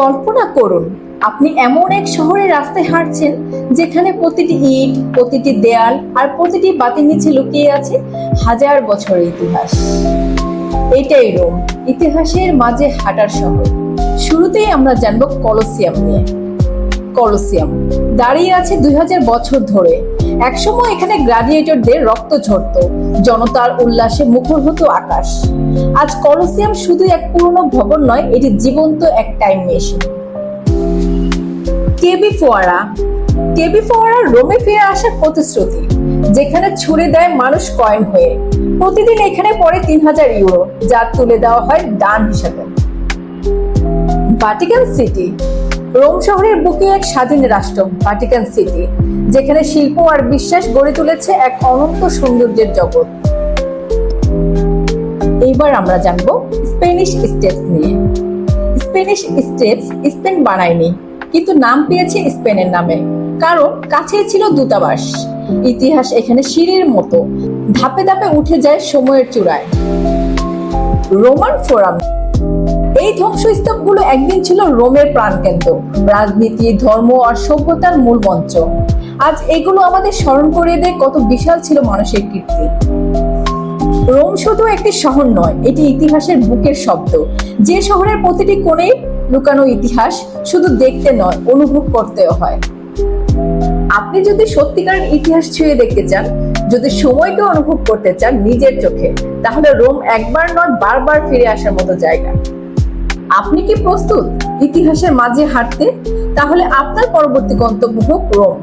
কল্পনা করুন, আপনি এমন এক শহরের রাস্তায় হাঁটছেন যেখানে প্রতিটি ইট, প্রতিটি দেয়াল আর প্রতিটি বাতির নিচে লুকিয়ে আছে হাজার বছরের ইতিহাস। এটাই রোম, ইতিহাসের মাঝে হাঁটার শহর। শুরুতেই আমরা জানব কলসিয়াম নিয়ে। কলসিয়াম। দাঁড়িয়ে আছে দুই হাজার বছর ধরে। একসময় এখানে গ্লাডিয়েটরদের রক্ত ঝরত। জনতার উল্লাসে মুখর হতো আকাশ। আজ কলসিয়াম শুধু এক পুরনো ভবন নয়, এটি জীবন্ত এক টাইম মেশিন। টেবি ফোয়ারা। টেবি ফোয়ারা রোমে ফিরে আসার প্রতিশ্রুতি, যেখানে ছুড়ে দেয় মানুষ কয়েন হয়ে। প্রতিদিন এখানে পড়ে তিন হাজার ইউরো, যা তুলে দেওয়া হয় দান হিসাবে। Vatican city. রোম শহরের বুকে এক স্বাধীন রাষ্ট্র, ভাটিকান সিটি, যেখানে শিল্প আর বিশ্বাস গড়ে তুলেছে এক অনন্ত সৌন্দর্যের জগৎ। এইবার আমরা জানব স্পেনিশ স্টেপস নিয়ে। স্পেনিশ স্টেপস স্পেন বানায়নি, কিন্তু নাম পেয়েছে স্পেনের নামে, কারণ কাছেই ছিল দূতাবাস। ইতিহাস এখানে সিঁড়ির মতো, ধাপে ধাপে উঠে যায় সময়ের চূড়ায়। রোমান ফোরাম এই ধ্বংসস্তূপগুলো একদিন ছিল রোমের প্রাণকেন্দ্র। রাজনীতি, ধর্ম আর সভ্যতার মূল মঞ্চ। আজ এগুলো আমাদের স্মরণ করে দেয় কত বিশাল ছিল মানুষের কীর্তি। রোম শুধু একটি শহর নয়, এটি ইতিহাসের বুকের শব্দ। যে শহরের প্রতিটি কোণে লুকানো ইতিহাস শুধু দেখতে নয়, অনুভব করতেও হয়। আপনি যদি সত্যিকারের ইতিহাস ছুঁয়ে দেখতে চান, যদি সময়কে অনুভব করতে চান নিজের চোখে, তাহলে রোম একবার নয়, বারবার ফিরে আসার মতো জায়গা। আপনি কি প্রস্তুত? ইতিহাসের মাঝে হাঁটতে? তাহলে আপনার পরবর্তী গন্তব্য হোক রোম।